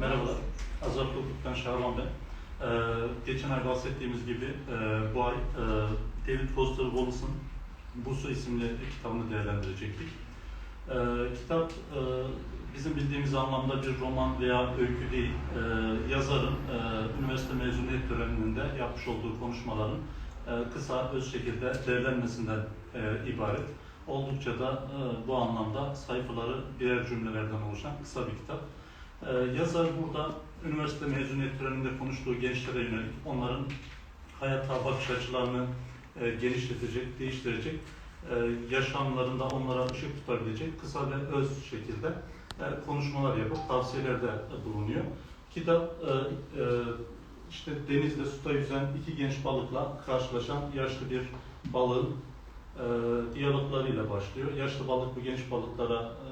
Merhabalar, Azap Hukuk'tan Şaban ben. Ee, geçen ay bahsettiğimiz gibi e, bu ay e, David Foster Wallace'ın Busu isimli kitabını değerlendirecektik. Ee, kitap e, bizim bildiğimiz anlamda bir roman veya öykü değil, e, yazarın e, üniversite mezuniyet töreninde yapmış olduğu konuşmaların e, kısa, öz şekilde değerlenmesinden e, ibaret. Oldukça da e, bu anlamda sayfaları birer cümlelerden oluşan kısa bir kitap. Ee, yazar burada üniversite mezuniyet töreninde konuştuğu gençlere yönelik onların hayata bakış açılarını e, genişletecek, değiştirecek, e, yaşamlarında onlara ışık tutabilecek kısa ve öz şekilde e, konuşmalar yapıp tavsiyelerde bulunuyor. Kitap e, e, işte denizde suda yüzen iki genç balıkla karşılaşan yaşlı bir balığın e, diyaloglarıyla başlıyor. Yaşlı balık bu genç balıklara e,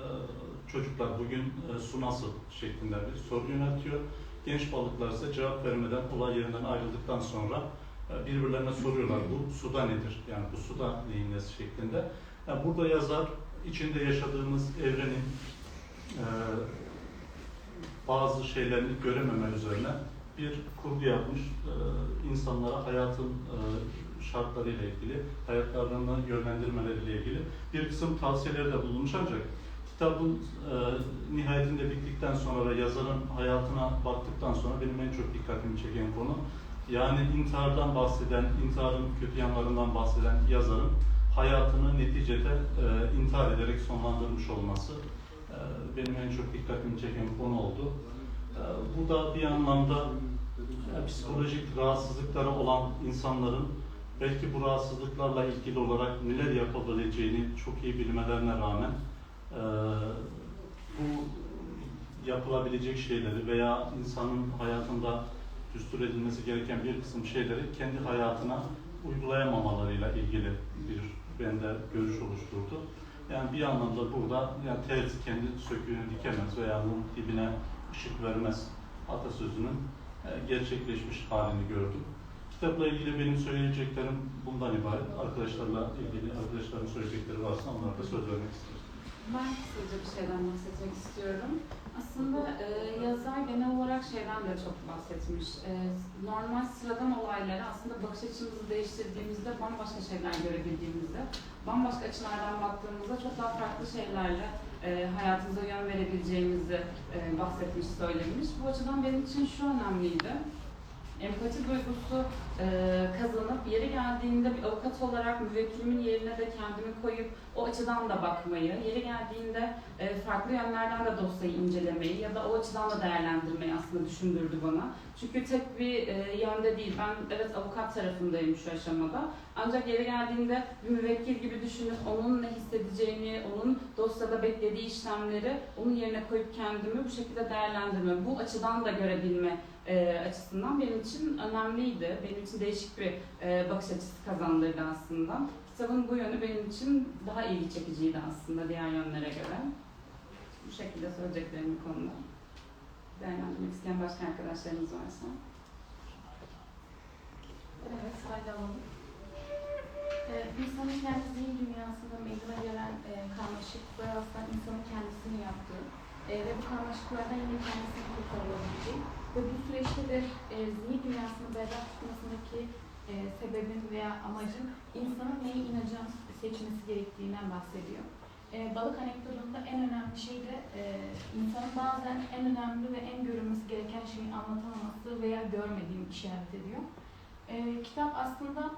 çocuklar bugün e, su nasıl şeklinde bir soru yöneltiyor. Genç balıklar ise cevap vermeden olay yerinden ayrıldıktan sonra e, birbirlerine soruyorlar bu suda nedir? Yani bu suda neyin nesi şeklinde. Yani burada yazar içinde yaşadığımız evrenin e, bazı şeylerini görememe üzerine bir kurgu yapmış. E, insanlara hayatın e, şartlarıyla ilgili, hayatlarını yönlendirmeleriyle ilgili bir kısım tavsiyeleri de bulunmuş ancak kitabın e, nihayetinde bittikten sonra ve yazarın hayatına baktıktan sonra benim en çok dikkatimi çeken konu yani intihardan bahseden, intiharın kötü yanlarından bahseden yazarın hayatını neticede e, intihar ederek sonlandırmış olması e, benim en çok dikkatimi çeken konu oldu. E, bu da bir anlamda e, psikolojik rahatsızlıkları olan insanların belki bu rahatsızlıklarla ilgili olarak neler yapabileceğini çok iyi bilmelerine rağmen e, bu yapılabilecek şeyleri veya insanın hayatında düstur edilmesi gereken bir kısım şeyleri kendi hayatına uygulayamamalarıyla ilgili bir bende görüş oluşturdu. Yani bir anlamda burada yani terzi kendi söküğünü dikemez veya mum dibine ışık vermez atasözünün e, gerçekleşmiş halini gördüm. Kitapla ilgili benim söyleyeceklerim bundan ibaret. Arkadaşlarla ilgili arkadaşların söyleyecekleri varsa onlara da söz vermek isterim. Ben kısaca bir şeyden bahsetmek istiyorum. Aslında e, yazar genel olarak şeyden de çok bahsetmiş. E, normal sıradan olaylara aslında bakış açımızı değiştirdiğimizde bambaşka şeyler görebildiğimizde, bambaşka açılardan baktığımızda çok daha farklı şeylerle e, hayatımıza yön verebileceğimizi e, bahsetmiş, söylemiş. Bu açıdan benim için şu önemliydi. Empati duygusu e, kazanıp yeri geldiğinde bir avukat olarak müvekkilimin yerine de kendimi koyup o açıdan da bakmayı, yeri geldiğinde e, farklı yönlerden de dosyayı incelemeyi ya da o açıdan da değerlendirmeyi aslında düşündürdü bana. Çünkü tek bir e, yönde değil. Ben evet avukat tarafındayım şu aşamada. Ancak yeri geldiğinde bir müvekkil gibi düşünüp onun ne hissedeceğini, onun dosyada beklediği işlemleri onun yerine koyup kendimi bu şekilde değerlendirme, bu açıdan da görebilme e, açısından benim için önemliydi. Benim için değişik bir e, bakış açısı kazandırdı aslında. Kitabın bu yönü benim için daha ilgi çekiciydi aslında diğer yönlere göre. Bu şekilde söyleyeceklerim bu konuda. Değerlendirmek isteyen başka arkadaşlarınız varsa. Evet, haydi alalım. Ee, insanın kendi zihin dünyasında meydana gelen e, karmaşıklıklar aslında insanın kendisini yaptığı e, ve bu karmaşıklardan yine kendisini kurtarabileceği ve bu süreçte de e, zihin dünyasını berrak tutmasındaki e, sebebin veya amacın insanın neye inanacağını seçmesi gerektiğinden bahsediyor. E, balık anekdotunda en önemli şey de e, insanın bazen en önemli ve en görülmesi gereken şeyi anlatamaması veya görmediğini işaret ediyor. E, kitap aslında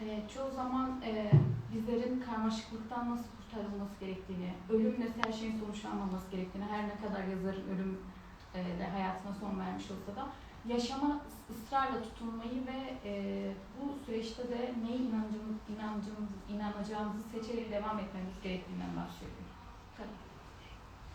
e, çoğu zaman e, bizlerin karmaşıklıktan nasıl kurtarılması gerektiğini, ölümle her şeyin sonuçlanmaması gerektiğini, her ne kadar yazarın ölüm de hayatına son vermiş olsa da yaşama ısrarla tutunmayı ve e, bu süreçte de neye inancımız, inancımız, inanacağımızı seçerek devam etmemiz gerektiğinden bahsediyor.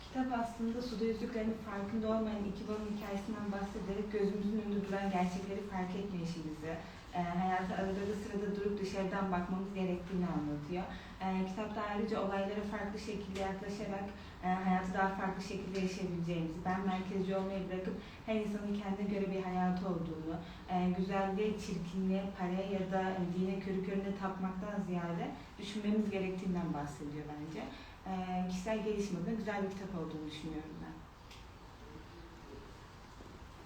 Kitap aslında suda yüzdüklerinin farkında olmayan iki balığın hikayesinden bahsederek gözümüzün önünde duran gerçekleri fark etmeyişimizi, e, hayata arada sırada durup dışarıdan bakmamız gerektiğini anlatıyor. E, kitapta ayrıca olaylara farklı şekilde yaklaşarak e, hayatı daha farklı şekilde yaşayabileceğimizi, ben merkezci olmayı bırakıp her insanın kendine göre bir hayatı olduğunu, e, güzelliğe, çirkinliğe, paraya ya da e, dine körü körüne tapmaktan ziyade düşünmemiz gerektiğinden bahsediyor bence. E, kişisel gelişim adına güzel bir kitap olduğunu düşünüyorum ben.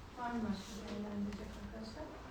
Sizden başka değerlendirecek arkadaşlar.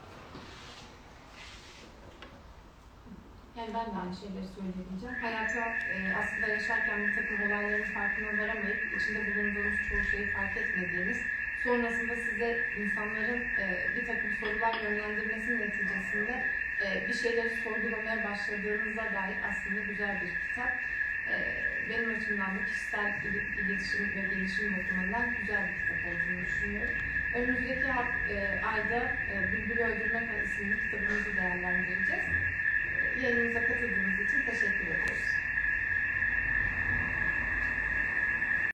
Yani ben de aynı şeyleri söyleyebileceğim. Hayata e, aslında yaşarken bir takım olayların farkına varamayıp içinde bulunduğumuz çoğu şeyi fark etmediğimiz, sonrasında size insanların e, bir takım sorular yönlendirmesinin neticesinde e, bir şeyleri sorgulamaya başladığınıza dair aslında güzel bir kitap. E, benim açımdan da kişisel il- iletişim ve gelişim bakımından güzel bir kitap olduğunu düşünüyorum. Önümüzdeki e, ayda e, Bülbül'ü Öldürmek isimli kitabımızı değerlendireceğiz. Yayınımıza katıldığınız için teşekkür ediyoruz.